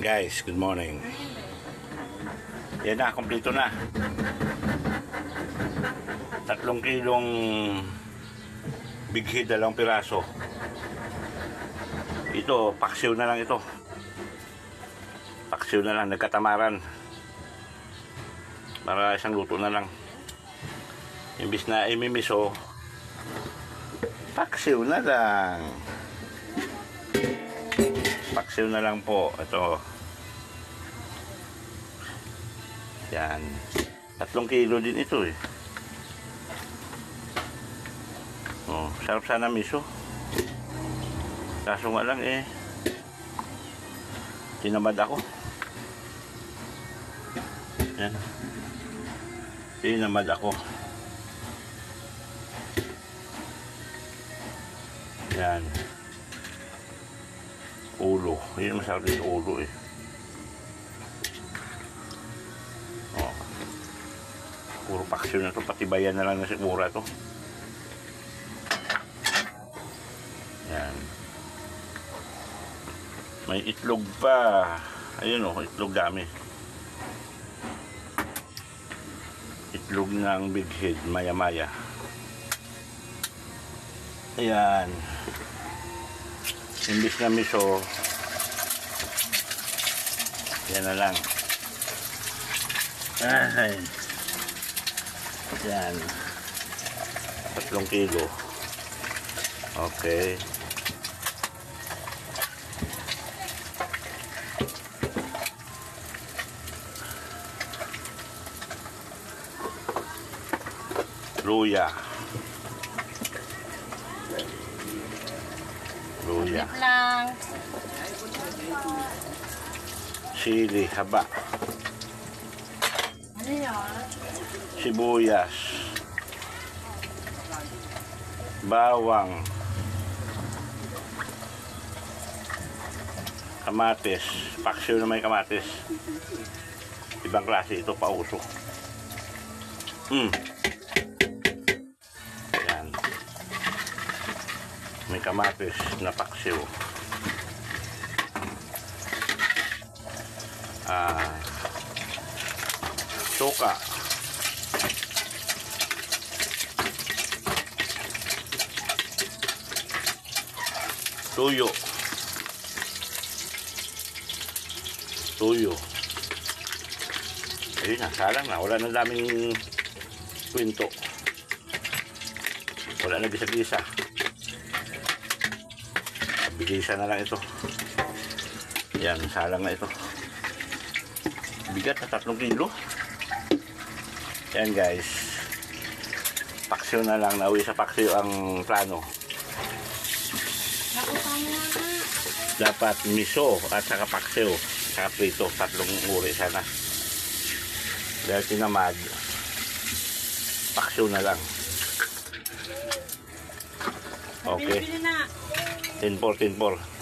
Guys, good morning. Yan na, kompleto na. Tatlong kilong big head, dalawang piraso. Ito, paksiw na lang ito. Paksiw na lang, nagkatamaran. Para isang luto na lang. Imbis na imimiso, paksiw na lang. Paksiw na lang po. Ito. Yan. Tatlong kilo din ito eh. Oh, sarap sana miso. Kaso nga lang eh. Tinamad ako. Yan. Tinamad ako. Yan. Ulo. Yun masarap din ulo eh. Oh. Puro paksyon na to. Patibayan na lang na sigura to. Yan. May itlog pa. Ayun oh, itlog dami. Itlog ng big head, maya-maya. Ayan. Imbis na miso, yan na lang. Ay. Yan. Tatlong kilo. Okay. Luya. Luya. Lang. Sili, haba. Ano yun? Sibuyas. Bawang. Kamatis. Paksiw na may kamatis. Ibang klase ito, pausok. Hmm. May kamatis na paksiw. Ah. Suka. Tuyo. Tuyo. Ayun na, salang na. Wala na daming kwento. Wala na gisa-gisa. Bilisan na lang ito. Yan, salang na ito. Bigat na tatlong kilo. Yan guys. Paksyo na lang. Nauwi sa paksyo ang plano. Dapat miso at saka paksiw saka prito tatlong uri sana dahil tinamad paksiw na lang okay. 10-4 10-4